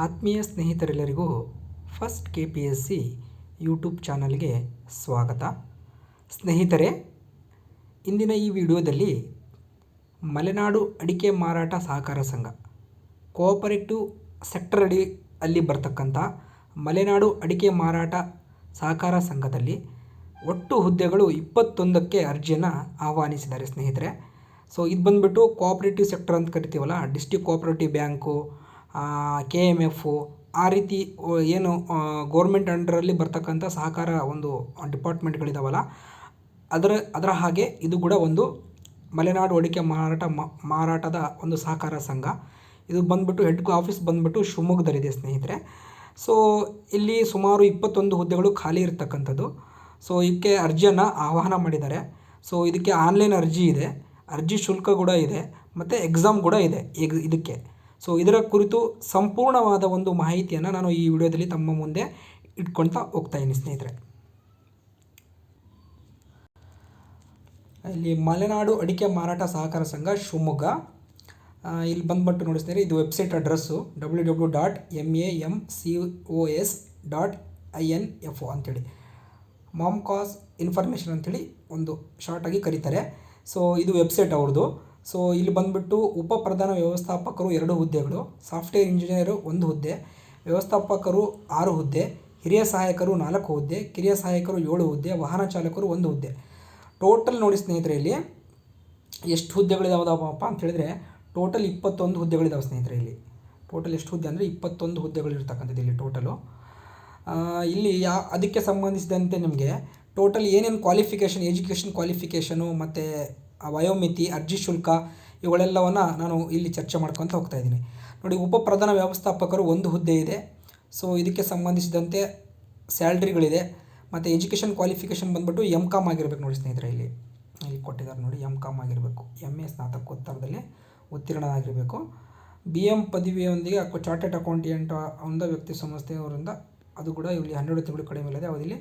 ಆತ್ಮೀಯ ಸ್ನೇಹಿತರೆಲ್ಲರಿಗೂ first K P S C YouTube ಚಾನಲ್ಗೆ ಸ್ವಾಗತ. ಸ್ನೇಹಿತರೆ, ಇಂದಿನ ಈ ವಿಡಿಯೋದಲ್ಲಿ ಮಲೆನಾಡು ಅಡಿಕೆ ಮಾರಾಟ ಸಹಕಾರ ಸಂಘ, ಕೋಆಪರೇಟಿವ್ ಸೆಕ್ಟರ್ ಅಡಿ, ಅಲ್ಲಿ ಬರ್ತಕ್ಕಂಥ ಮಲೆನಾಡು ಅಡಿಕೆ ಮಾರಾಟ ಸಹಕಾರ ಸಂಘದಲ್ಲಿ ಒಟ್ಟು ಹುದ್ದೆಗಳು ಇಪ್ಪತ್ತೊಂದಕ್ಕೆ ಅರ್ಜಿಯನ್ನು ಆಹ್ವಾನಿಸಿದ್ದಾರೆ ಸ್ನೇಹಿತರೆ. ಸೊ, ಇದು ಬಂದುಬಿಟ್ಟು ಕೋಆಪರೇಟಿವ್ ಸೆಕ್ಟರ್ ಅಂತ ಕರಿತೀವಲ್ಲ, district cooperative bank K M F ಆ ರೀತಿ ಏನು ಗೋರ್ಮೆಂಟ್ ಅಂಡರಲ್ಲಿ ಬರ್ತಕ್ಕಂಥ ಸಹಕಾರ ಒಂದು ಡಿಪಾರ್ಟ್ಮೆಂಟ್ಗಳಿದ್ದಾವಲ್ಲ ಅದರ ಅದರ ಹಾಗೆ ಇದು ಕೂಡ ಒಂದು ಮಲೆನಾಡು ಅಡಿಕೆ ಮಾರಾಟ ಮಾರಾಟದ ಒಂದು ಸಹಕಾರ ಸಂಘ. ಇದು ಬಂದ್ಬಿಟ್ಟು ಹೆಡ್ ಆಫೀಸ್ ಬಂದ್ಬಿಟ್ಟು ಶಿವಮೊಗ್ಗದಲ್ಲಿದೆ, ಸ್ನೇಹಿತರೆ. ಸೊ ಇಲ್ಲಿ ಸುಮಾರು ಇಪ್ಪತ್ತೊಂದು ಹುದ್ದೆಗಳು ಖಾಲಿ ಇರತಕ್ಕಂಥದ್ದು. ಸೊ ಇದಕ್ಕೆ ಅರ್ಜಿಯನ್ನು ಆಹ್ವಾನ ಮಾಡಿದ್ದಾರೆ. ಸೊ ಇದಕ್ಕೆ ಆನ್ಲೈನ್ ಅರ್ಜಿ ಇದೆ. ಅರ್ಜಿ ಶುಲ್ಕ ಕೂಡ ಇದೆ. ಮತ್ತು ಎಕ್ಸಾಮ್ ಕೂಡ ಇದೆ. ಇದಕ್ಕೆ. ಸೊ ಇದರ ಕುರಿತು ಸಂಪೂರ್ಣವಾದ ಒಂದು ಮಾಹಿತಿಯನ್ನು ನಾನು ಈ ವಿಡಿಯೋದಲ್ಲಿ ತಮ್ಮ ಮುಂದೆ ಇಟ್ಕೊಳ್ತಾ ಹೋಗ್ತಾ ಇದ್ದೀನಿ ಸ್ನೇಹಿತರೆ. ಇಲ್ಲಿ ಮಲೆನಾಡು ಅಡಿಕೆ ಮಾರಾಟ ಸಹಕಾರ ಸಂಘ ಶಿವಮೊಗ್ಗ. ಇಲ್ಲಿ ಬಂದ್ಬಿಟ್ಟು ನೋಡಿ ಸ್ನೇಹಿತರೆ, ಇದು website address W W dot M A M C O S dot I N F O ಅಂತೇಳಿ. ಮಾಮ್ ಕಾಸ್ ಇನ್ಫಾರ್ಮೇಷನ್ ಅಂಥೇಳಿ ಒಂದು ಶಾರ್ಟಾಗಿ ಕರೀತಾರೆ. ಸೊ ಇದು ವೆಬ್ಸೈಟ್ ಅವ್ರದ್ದು. ಸೊ ಇಲ್ಲಿ ಬಂದುಬಿಟ್ಟು ಉಪ ಪ್ರಧಾನ ವ್ಯವಸ್ಥಾಪಕರು ಎರಡು ಹುದ್ದೆಗಳು ಸಾಫ್ಟ್ವೇರ್ ಇಂಜಿನಿಯರು ಒಂದು ಹುದ್ದೆ, ವ್ಯವಸ್ಥಾಪಕರು ಆರು ಹುದ್ದೆ, ಹಿರಿಯ ಸಹಾಯಕರು ನಾಲ್ಕು ಹುದ್ದೆ, ಕಿರಿಯ ಸಹಾಯಕರು ಏಳು ಹುದ್ದೆ, ವಾಹನ ಚಾಲಕರು ಒಂದು ಹುದ್ದೆ. ಟೋಟಲ್ ನೋಡಿ ಸ್ನೇಹಿತರೆ ಇಲ್ಲಿ, ಎಷ್ಟು ಹುದ್ದೆಗಳಿದಾವಪ್ಪ ಅಂತ ಹೇಳಿದ್ರೆ ಟೋಟಲ್ ಇಪ್ಪತ್ತೊಂದು ಹುದ್ದೆಗಳಿದಾವೆ ಸ್ನೇಹಿತರೆ ಇಲ್ಲಿ. ಟೋಟಲ್ ಎಷ್ಟು ಹುದ್ದೆ ಅಂದರೆ ಇಪ್ಪತ್ತೊಂದು ಹುದ್ದೆಗಳು ಇರ್ತಕ್ಕಂಥದ್ದು ಇಲ್ಲಿ ಟೋಟಲು ಇಲ್ಲಿ ಯಾ, ಅದಕ್ಕೆ ಸಂಬಂಧಿಸಿದಂತೆ ನಿಮಗೆ ಟೋಟಲ್ ಏನೇನು ಕ್ವಾಲಿಫಿಕೇಷನ್ ಎಜುಕೇಷನ್ ಕ್ವಾಲಿಫಿಕೇಷನು ಮತ್ತು ವಯೋಮಿತಿ, ಅರ್ಜಿ ಶುಲ್ಕ ಇವುಗಳೆಲ್ಲವನ್ನು ನಾನು ಇಲ್ಲಿ ಚರ್ಚೆ ಮಾಡ್ಕೊತ ಹೋಗ್ತಾ ಇದ್ದೀನಿ. ನೋಡಿ ಉಪ ಪ್ರಧಾನ ವ್ಯವಸ್ಥಾಪಕರು ಒಂದು ಹುದ್ದೆ ಇದೆ. ಸೊ ಇದಕ್ಕೆ ಸಂಬಂಧಿಸಿದಂತೆ ಸ್ಯಾಲ್ರಿಗಳಿದೆ. ಮತ್ತು ಎಜುಕೇಷನ್ ಕ್ವಾಲಿಫಿಕೇಷನ್ ಬಂದ್ಬಿಟ್ಟು ಎಂ ಕಾಮ್ ಆಗಿರಬೇಕು ನೋಡಿ ಸ್ನೇಹಿತರೆ ಇಲ್ಲಿ. ಇಲ್ಲಿ ಕೊಟ್ಟಿದ್ದಾರೆ ನೋಡಿ ಎಂ ಕಾಮ್ ಆಗಿರಬೇಕು. ಎಂ ಎ ಸ್ನಾತಕೋತ್ತರದಲ್ಲಿ ಉತ್ತೀರ್ಣರಾಗಿರಬೇಕು ಬಿ ಎಂ ಪದವಿಯೊಂದಿಗೆ ಚಾರ್ಟೆಡ್ ಅಕೌಂಟೆಂಟ್ ಒಂದು ವ್ಯಕ್ತಿ ಸಂಸ್ಥೆಯವರಿಂದ ಅದು ಕೂಡ ಇಲ್ಲಿ ಹನ್ನೆರಡು ತಿಂಗಳು ಕಡಿಮೆ ಇಲ್ಲದೆ ಅವಧಿಯಲ್ಲಿ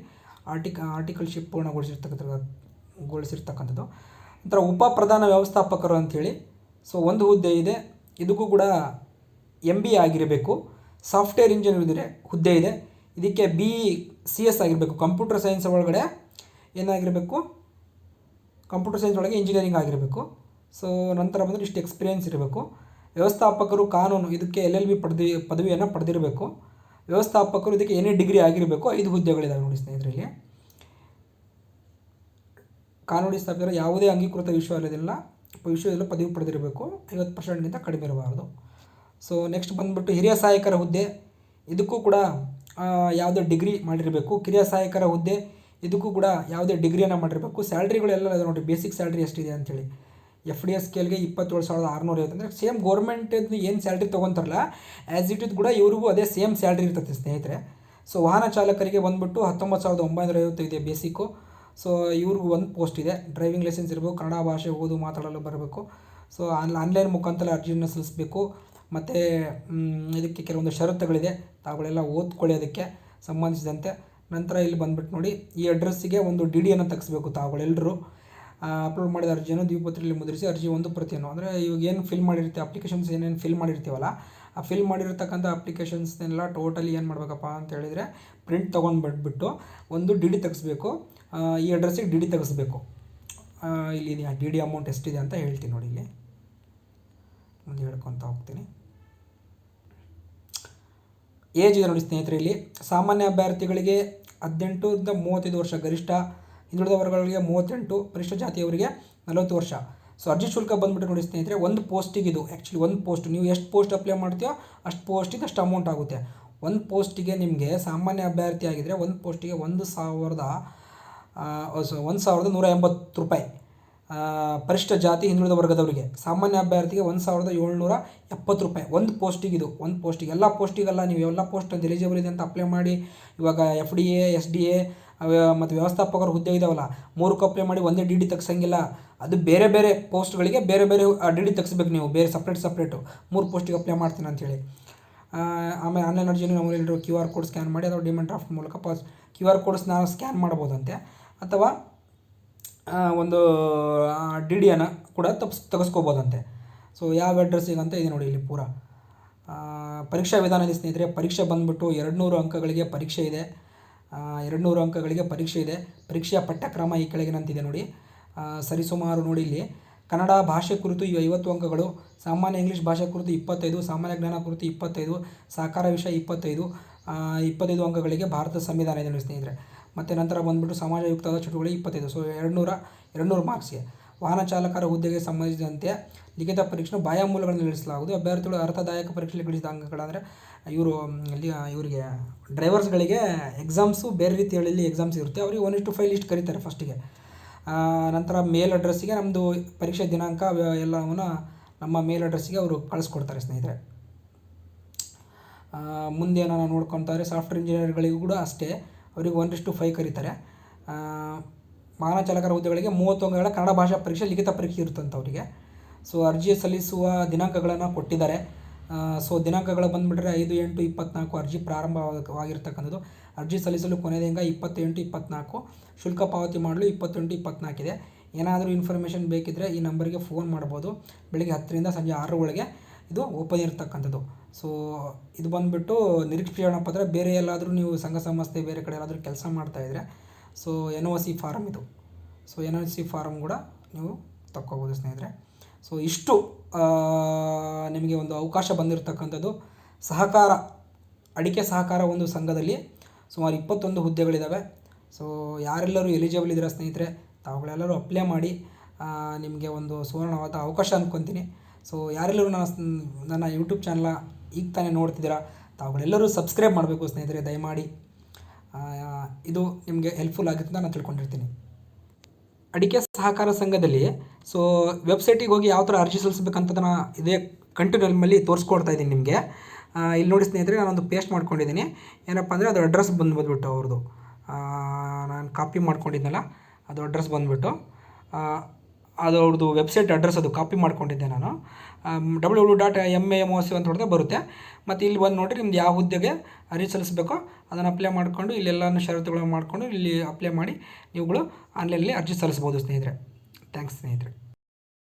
ಆರ್ಟಿಕ, ಆರ್ಟಿಕಲ್ಶಿಪ್ ಪೂರ್ಣಗೊಳಿಸಿರ್ತಕ್ಕಂಥ, ಗೊಳಿಸಿರ್ತಕ್ಕಂಥದ್ದು. ನಂತರ ಉಪ ಪ್ರಧಾನ ವ್ಯವಸ್ಥಾಪಕರು ಅಂಥೇಳಿ ಸೊ ಒಂದು ಹುದ್ದೆ ಇದೆ, ಇದಕ್ಕೂ ಕೂಡ ಎಂ ಬಿ ಆಗಿರಬೇಕು ಸಾಫ್ಟ್ವೇರ್ ಇಂಜಿನಿಯರ್ ಇದ್ದರೆ ಹುದ್ದೆ ಇದೆ, ಇದಕ್ಕೆ ಬಿ ಸಿ ಎಸ್ ಆಗಿರಬೇಕು ಕಂಪ್ಯೂಟರ್ ಸೈನ್ಸ್ ಒಳಗಡೆ ಏನಾಗಿರಬೇಕು ಕಂಪ್ಯೂಟರ್ ಸೈನ್ಸ್ ಒಳಗೆ ಇಂಜಿನಿಯರಿಂಗ್ ಆಗಿರಬೇಕು ಸೊ ನಂತರ ಬಂದರೆ ಇಷ್ಟು ಎಕ್ಸ್ಪೀರಿಯೆನ್ಸ್ ಇರಬೇಕು. ವ್ಯವಸ್ಥಾಪಕರು ಕಾನೂನು, ಇದಕ್ಕೆ ಎಲ್ ಎಲ್ ಬಿ ಪಡೆದಿ, ಪದವಿಯನ್ನು ಪಡೆದಿರಬೇಕು. ವ್ಯವಸ್ಥಾಪಕರು ಇದಕ್ಕೆ ಏನೇ ಡಿಗ್ರಿ ಆಗಿರಬೇಕು, ಐದು ಹುದ್ದೆಗಳಿದ್ದಾವೆ ನೋಡಿ ಸ್ನೇಹಿತರೆ ಇಲ್ಲಿ. ಕಾನೂನು ಸ್ಥಾಪಿತರ ಯಾವುದೇ ಅಂಗೀಕೃತ ವಿಶ್ವವಿದ್ಯಾಲಯದಲ್ಲ ವಿಶ್ವವಿದ್ಯಾಲಯ ಪದವಿ ಪಡೆದಿರಬೇಕು. ಐವತ್ತು ಪರ್ಸೆಂಟ್ಗಿಂತ ಕಡಿಮೆ ಇರಬಾರ್ದು. ಸೊ ನೆಕ್ಸ್ಟ್ ಬಂದುಬಿಟ್ಟು ಹಿರಿಯ ಸಹಾಯಕರ ಹುದ್ದೆ. ಇದಕ್ಕೂ ಕೂಡ ಯಾವುದೇ ಡಿಗ್ರಿ ಮಾಡಿರಬೇಕು. ಕಿರಿಯ ಸಹಾಯಕರ ಹುದ್ದೆ. ಇದಕ್ಕೂ ಕೂಡ ಯಾವುದೇ ಡಿಗ್ರಿಯನ್ನು ಮಾಡಿರಬೇಕು. ಸ್ಯಾಲ್ರಿಗಳೆಲ್ಲ ಇದೆ ನೋಡಿ ಬೇಸಿಕ್ ಸ್ಯಾಲ್ರಿ ಎಷ್ಟಿದೆ ಅಂತೇಳಿ. ಎಫ್ ಡಿ ಎಸ್ ಸ್ಕೇಲ್ಗೆ ಇಪ್ಪತ್ತೇಳು ಸಾವಿರದ ಆರುನೂರ ಐವತ್ತು. ಅಂದರೆ ಸೇಮ್ ಗೌರ್ಮೆಂಟದ್ದು ಏನು ಸ್ಯಾಲ್ರಿ ತೊಗೊತಾರಲ್ಲ ಆ್ಯಸ್ ಇಟ್ ಇಸ್ ಕೂಡ ಇವ್ರಿಗೂ ಅದೇ ಸೇಮ್ ಸ್ಯಾಲ್ರಿ ಇರ್ತದೆ ಸ್ನೇಹಿತರೆ. ಸೊ ವಾಹನ ಚಾಲಕರಿಗೆ ಬಂದ್ಬಿಟ್ಟು ಹತ್ತೊಂಬತ್ತು ಸಾವಿರದ ಒಂಬೈನೂರ ಐವತ್ತು ಇದೆ ಬೇಸಿಕ್ಕು ಸೊ ಇವ್ರಿಗೂ ಒಂದು ಪೋಸ್ಟ್ ಇದೆ. ಡ್ರೈವಿಂಗ್ ಲೈಸೆನ್ಸ್ ಇರಬೇಕು, ಕನ್ನಡ ಭಾಷೆ ಓದು, ಮಾತಾಡಲು ಬರಬೇಕು. ಸೊ ಆನ್ ಆನ್ಲೈನ್ ಮುಖಾಂತರ ಅರ್ಜಿಯನ್ನು ಸಲ್ಲಿಸಬೇಕು. ಮತ್ತು ಇದಕ್ಕೆ ಕೆಲವೊಂದು ಷರತ್ತುಗಳಿದೆ. ತಾವುಗಳೆಲ್ಲ ಓದ್ಕೊಳ್ಳಿ ಅದಕ್ಕೆ ಸಂಬಂಧಿಸಿದಂತೆ. ನಂತರ ಇಲ್ಲಿ ಬಂದ್ಬಿಟ್ಟು ನೋಡಿ, ಈ ಅಡ್ರೆಸ್ಸಿಗೆ ಒಂದು ಡಿ ಡಿಯನ್ನು ತೆಗೆಸ್ಬೇಕು ತಾವುಗಳೆಲ್ಲರೂ ಅಪ್ಲೋಡ್ ಮಾಡಿದ ಅರ್ಜಿಯನ್ನು ದ್ವಿಪತ್ರೆಯಲ್ಲಿ ಮುದ್ರಿಸಿ ಅರ್ಜಿ ಒಂದು ಪ್ರತಿಯನ್ನು. ಅಂದರೆ, ಇವಾಗ ಏನು ಫಿಲ್ ಮಾಡಿರ್ತೀವಿ? ಅಪ್ಲಿಕೇಶನ್ಸ್ ಏನೇನು ಫಿಲ್ ಮಾಡಿರ್ತೀವಲ್ಲ, ಆ ಫಿಲ್ ಮಾಡಿರ್ತಕ್ಕಂಥ ಅಪ್ಲಿಕೇಶನ್ಸ್ನೆಲ್ಲ ಟೋಟಲಿ ಏನು ಮಾಡಬೇಕಪ್ಪ ಅಂತ ಹೇಳಿದರೆ ಪ್ರಿಂಟ್ ತೊಗೊಂಡು ಬಿಟ್ಬಿಟ್ಟು ಒಂದು ಡಿ ಡಿ ತೆಗೆಸ್ಬೇಕು. ಈ ಅಡ್ರೆಸ್ಸಿಗೆ ಡಿ ಡಿ ತೆಗೆಸ್ಬೇಕು. ಇಲ್ಲಿ ಡಿ ಡಿ ಅಮೌಂಟ್ ಎಷ್ಟಿದೆ ಅಂತ ಹೇಳ್ತೀನಿ ನೋಡಿ ಇಲ್ಲಿ. ಮುಂದೆ ಹೇಳ್ಕೊತ ಹೋಗ್ತೀನಿ. ಏಜ್ ಇದೆ ನೋಡಿ ಸ್ನೇಹಿತರೆ ಇಲ್ಲಿ. ಸಾಮಾನ್ಯ ಅಭ್ಯರ್ಥಿಗಳಿಗೆ ಹದಿನೆಂಟರಿಂದ ಮೂವತ್ತೈದು ವರ್ಷ, ಗರಿಷ್ಠ ಹಿಂದುಳಿದ ವರ್ಗಗಳಿಗೆ ಮೂವತ್ತೆಂಟು, ಪರಿಷ್ಠ ಜಾತಿಯವರಿಗೆ ನಲವತ್ತು ವರ್ಷ. ಸೊ ಅರ್ಜಿ ಶುಲ್ಕ ಬಂದ್ಬಿಟ್ಟು ನೋಡಿ ಸ್ನೇಹಿತರೆ, ಒಂದು ಪೋಸ್ಟಿಗೆ ಇದು ಆ್ಯಕ್ಚುಲಿ ಒಂದು ಪೋಸ್ಟ್ ನೀವು ಎಷ್ಟು ಪೋಸ್ಟ್ ಅಪ್ಲೈ ಮಾಡ್ತೀಯೋ ಅಷ್ಟು ಪೋಸ್ಟಿಗೆ ಅಷ್ಟು ಅಮೌಂಟ್ ಆಗುತ್ತೆ. ಒಂದು ಪೋಸ್ಟಿಗೆ ನಿಮಗೆ ಸಾಮಾನ್ಯ ಅಭ್ಯರ್ಥಿ ಆಗಿದ್ದರೆ ಒಂದು ಪೋಸ್ಟಿಗೆ ಒಂದು ಸಾವಿರದ ಒಂದು ಸಾವಿರದ ನೂರ ಎಂಬತ್ತು ರೂಪಾಯಿ. ಪರಿಷ್ಠ ಜಾತಿ ಹಿಂದುಳಿದ ವರ್ಗದವರಿಗೆ ಸಾಮಾನ್ಯ ಅಭ್ಯರ್ಥಿಗೆ ಒಂದು ಸಾವಿರದ ಏಳ್ನೂರ ಎಪ್ಪತ್ತು ರೂಪಾಯಿ. ಒಂದು ಪೋಸ್ಟಿಗೆ ಇದು ಒಂದು ಪೋಸ್ಟಿಗೆ. ಎಲ್ಲ ಪೋಸ್ಟಿಗೆಲ್ಲ ನೀವು ಎಲ್ಲ ಪೋಸ್ಟ್ ಎಲಿಜಿಬಲ್ ಇದೆ ಅಂತ ಅಪ್ಲೈ ಮಾಡಿ ಇವಾಗ F D A S D A ಮತ್ತು ವ್ಯವಸ್ಥಾಪಕರ ಹುದ್ದೆ ಇದಾವಲ್ಲ ಮೂರಕ್ಕೆ ಅಪ್ಲೈ ಮಾಡಿ ಒಂದೇ ಡಿ ಡಿ ತೆಗ್ಸಂಗಿಲ್ಲ. ಅದು ಬೇರೆ ಬೇರೆ ಪೋಸ್ಟ್ಗಳಿಗೆ ಬೇರೆ ಬೇರೆ ಡಿ ಡಿ ತೆಗಿಸ್ಬೇಕು ನೀವು ಬೇರೆ ಸಪ್ರೇಟ್ ಸಪ್ರೇಟು ಮೂರು ಪೋಸ್ಟಿಗೆ ಅಪ್ಲೈ ಮಾಡ್ತೀನಿ ಅಂತೇಳಿ ಆ, ಆಮೇಲೆ ಆನ್ಲೈನ್ ಅರ್ಜಿನೂ ನಾವು ಕ್ಯೂ ಆರ್ ಕೋಡ್ ಸ್ಕ್ಯಾನ್ ಮಾಡಿ ಅಥವಾ ಡಿಮೆಂಟ್ ಡ್ರಾಫ್ಟ್ ಮೂಲಕ ಪಾಸ್ ಕ್ಯೂ ಆರ್ ಕೋಡ್ಸ್ ನಾವು ಸ್ಕ್ಯಾನ್ ಮಾಡ್ಬೋದಂತೆ ಅಥವಾ ಒಂದು ಡಿ ಡಿಯನ್ನು ಕೂಡ ತಪ್ಸ್, ತೆಗೆಸ್ಕೋಬೋದಂತೆ. ಸೊ ಯಾವ ಅಡ್ರೆಸ್ಸಿಗೆ ಅಂತ ಇದೆ ನೋಡಿ ಇಲ್ಲಿ ಪೂರ. ಪರೀಕ್ಷಾ ವಿಧಾನ ಇದೆ ಸ್ನೇಹಿತರೆ, ಪರೀಕ್ಷೆ ಬಂದ್ಬಿಟ್ಟು ಎರಡು ಅಂಕಗಳಿಗೆ ಪರೀಕ್ಷೆ ಇದೆ. ಎರಡು ನೂರು ಅಂಕಗಳಿಗೆ ಪರೀಕ್ಷೆ ಇದೆ. ಪರೀಕ್ಷೆಯ ಪಠ್ಯಕ್ರಮ ಈ ಕೆಳಗಿನಂತಿದೆ ನೋಡಿ. ಸರಿಸುಮಾರು ನೋಡಿ ಇಲ್ಲಿ. ಕನ್ನಡ ಭಾಷೆ ಕುರಿತು ಈ ಐವತ್ತು ಅಂಕಗಳು, ಸಾಮಾನ್ಯ ಇಂಗ್ಲೀಷ್ ಭಾಷೆ ಕುರಿತು ಇಪ್ಪತ್ತೈದು, ಸಾಮಾನ್ಯ ಜ್ಞಾನ ಕುರಿತು ಇಪ್ಪತ್ತೈದು, ಸಾಕಾರ ವಿಷಯ ಇಪ್ಪತ್ತೈದು ಇಪ್ಪತ್ತೈದು ಅಂಕಗಳಿಗೆ ಭಾರತ ಸಂವಿಧಾನ ಇದೆ ನೋಡಿ ಸ್ನೇಹಿತರೆ. ಮತ್ತು ನಂತರ ಬಂದುಬಿಟ್ಟು ಸಮಾಜಯುಕ್ತವಾದ ಚಟುವಟಿಕೆ ಇಪ್ಪತ್ತೈದು ಸೊ ಎರಡುನೂರ, ಎರಡುನೂರು ಎರಡು ನೂರು ಮಾರ್ಕ್ಸ್ಗೆ ವಾಹನ ಚಾಲಕರ ಹುದ್ದೆಗೆ ಸಂಬಂಧಿಸಿದಂತೆ ಲಿಖಿತ ಪರೀಕ್ಷೆ ಬಾಯ ಮೂಲಗಳನ್ನು ನಡೆಸಲಾಗುವುದು. ಅಭ್ಯರ್ಥಿಗಳು ಅರ್ಥದಾಯಕ ಪರೀಕ್ಷೆಯಲ್ಲಿ ಗಳಿಸಿದ ಅಂಕಗಳಂದರೆ ಇವರು ಅಲ್ಲಿ ಇವರಿಗೆ ಡ್ರೈವರ್ಸ್ಗಳಿಗೆ ಎಕ್ಸಾಮ್ಸು ಬೇರೆ ರೀತಿಯಲ್ಲಿ ಎಕ್ಸಾಮ್ಸ್ ಇರುತ್ತೆ. ಅವರಿಗೆ ಒನ್ ಇಷ್ಟು ಫೈವ್ ಲಿಸ್ಟ್ ಕರೀತಾರೆ ಫಸ್ಟಿಗೆ ನಂತರ ಮೇಲ್ ಅಡ್ರೆಸ್ಸಿಗೆ ನಮ್ಮದು ಪರೀಕ್ಷೆ ದಿನಾಂಕ ಎಲ್ಲವನ್ನು ನಮ್ಮ ಮೇಲ್ ಅಡ್ರೆಸ್ಸಿಗೆ ಅವರು ಕಳಿಸ್ಕೊಡ್ತಾರೆ ಸ್ನೇಹಿತರೆ. ಮುಂದೆ ನಾನು ನೋಡ್ಕೊತಾರೆ. ಸಾಫ್ಟ್ವೇರ್ ಇಂಜಿನಿಯರ್ಗಳಿಗೂ ಕೂಡ ಅಷ್ಟೇ. ಅವರಿಗೆ ಒನ್ ಇಷ್ಟು ಫೈವ್ ಕರೀತಾರೆ. ಆ, ವಾಹನ ಚಾಲಕರ ಹುದ್ದೆಗಳಿಗೆ ಅಂಕಗಳ ಕನ್ನಡ ಭಾಷಾ ಪರೀಕ್ಷೆ ಲಿಖಿತ ಪರೀಕ್ಷೆ ಇರುತ್ತಂತ ಅವರಿಗೆ. ಸೊ ಅರ್ಜಿ ಸಲ್ಲಿಸುವ ದಿನಾಂಕಗಳನ್ನು ಕೊಟ್ಟಿದ್ದಾರೆ. ಸೊ ದಿನಾಂಕಗಳು ಬಂದುಬಿಟ್ರೆ ಐದು ಎಂಟು ಇಪ್ಪತ್ನಾಲ್ಕು ಅರ್ಜಿ ಪ್ರಾರಂಭವಾಗಿರ್ತಕ್ಕಂಥದ್ದು. ಅರ್ಜಿ ಸಲ್ಲಿಸಲು ಕೊನೆಯ ದಿನಾಂಕ ಇಪ್ಪತ್ತೆಂಟು ಇಪ್ಪತ್ನಾಲ್ಕು. ಶುಲ್ಕ ಪಾವತಿ ಮಾಡಲು ಇಪ್ಪತ್ತೆಂಟು ಇಪ್ಪತ್ನಾಲ್ಕಿದೆ ಏನಾದರೂ ಇನ್ಫಾರ್ಮೇಷನ್ ಬೇಕಿದ್ದರೆ ಈ ನಂಬರಿಗೆ ಫೋನ್ ಮಾಡ್ಬೋದು. ಬೆಳಿಗ್ಗೆ ಹತ್ತರಿಂದ ಸಂಜೆ ಆರರ ಒಳಗೆ ಇದು ಓಪನ್ ಇರತಕ್ಕಂಥದ್ದು. ಸೊ ಇದು ಬಂದುಬಿಟ್ಟು ನಿರೀಕ್ಷಣಾ ಪತ್ರ ಬೇರೆ ಎಲ್ಲಾದರೂ ನೀವು ಸಂಘ ಸಂಸ್ಥೆ ಬೇರೆ ಕಡೆ ಎಲ್ಲಾದರೂ ಕೆಲಸ ಮಾಡ್ತಾಯಿದ್ರೆ so N O C form ಇದು. So N O C form ಕೂಡ ನೀವು ತಕ್ಕೋಬೋದು ಸ್ನೇಹಿತರೆ. ಸೊ ಇಷ್ಟು ನಿಮಗೆ ಒಂದು ಅವಕಾಶ ಬಂದಿರತಕ್ಕಂಥದ್ದು. ಸಹಕಾರ, ಅಡಿಕೆ ಸಹಕಾರ ಒಂದು ಸಂಘದಲ್ಲಿ ಸುಮಾರು ಇಪ್ಪತ್ತೊಂದು ಹುದ್ದೆಗಳಿದ್ದಾವೆ ಸೊ ಯಾರೆಲ್ಲರೂ ಎಲಿಜಿಬಲ್ ಇದ್ದೀರಾ ಸ್ನೇಹಿತರೆ, ತಾವುಗಳೆಲ್ಲರೂ ಅಪ್ಲೈ ಮಾಡಿ ನಿಮಗೆ ಒಂದು ಸುವರ್ಣವಾದ ಅವಕಾಶ ಅಂದ್ಕೊತೀನಿ ಸೊ ಯಾರೆಲ್ಲರೂ ನನ್ನ ನನ್ನ ಯೂಟ್ಯೂಬ್ ಚಾನಲ್ನ ಈಗ ತಾನೇ ನೋಡ್ತಿದ್ದೀರಾ, ತಾವುಗಳೆಲ್ಲರೂ ಸಬ್ಸ್ಕ್ರೈಬ್ ಮಾಡಬೇಕು ಸ್ನೇಹಿತರೆ, ದಯಮಾಡಿ. ಇದು ನಿಮಗೆ ಹೆಲ್ಪ್ಫುಲ್ ಆಗುತ್ತೆ ನಾನು ತಿಳ್ಕೊಂಡಿರ್ತೀನಿ. ಅಡಿಕೆ ಸಹಕಾರ ಸಂಘದಲ್ಲಿ ಸೊ ವೆಬ್ಸೈಟಿಗೆ ಹೋಗಿ ಯಾವ ಥರ ಅರ್ಜಿ ಸಲ್ಲಿಸ್ಬೇಕಂತದನ್ನು ಇದೇ ಕಂಟಿನ್ಯೂಮಲ್ಲಿ ತೋರಿಸ್ಕೊಡ್ತಾ ಇದ್ದೀನಿ ನಿಮಗೆ. ಇಲ್ಲಿ ನೋಡಿ ಸ್ನೇಹಿತರೆ, ನಾನೊಂದು ಪೇಸ್ಟ್ ಮಾಡ್ಕೊಂಡಿದ್ದೀನಿ. ಏನಪ್ಪ ಅಂದರೆ ಅದು ಅಡ್ರೆಸ್ ಬಂದು ಬಂದುಬಿಟ್ಟು ಅವ್ರದ್ದು ನಾನು ಕಾಪಿ ಮಾಡ್ಕೊಂಡಿದ್ದೆನಲ್ಲ ಅದು ಅಡ್ರೆಸ್ ಬಂದುಬಿಟ್ಟು. ಅದು ಅವ್ರದ್ದು ವೆಬ್ಸೈಟ್ ಅಡ್ರೆಸ್ ಅದು ಕಾಪಿ ಮಾಡ್ಕೊಂಡಿದ್ದೆ ನಾನು. W W dot M A M O C ಅಂತ ಹೊಡೆದ್ರೆ ಬರುತ್ತೆ. ಮತ್ತು ಇಲ್ಲಿ ಬಂದು ನೋಡಿರಿ, ನಿಮ್ದು ಯಾವ ಹುದ್ದೆಗೆ ಅರ್ಜಿ ಸಲ್ಲಿಸಬೇಕೋ ಅದನ್ನು ಅಪ್ಲೈ ಮಾಡಿಕೊಂಡು ಇಲ್ಲೆಲ್ಲನೂ ಷರತ್ತುಗಳನ್ನು ಮಾಡಿಕೊಂಡು ಇಲ್ಲಿ ಅಪ್ಲೈ ಮಾಡಿ ನೀವುಗಳು ಆನ್ಲೈನಲ್ಲಿ ಅರ್ಜಿ ಸಲ್ಲಿಸ್ಬೋದು ಸ್ನೇಹಿತರೆ. ಥ್ಯಾಂಕ್ಸ್ ಸ್ನೇಹಿತರೆ.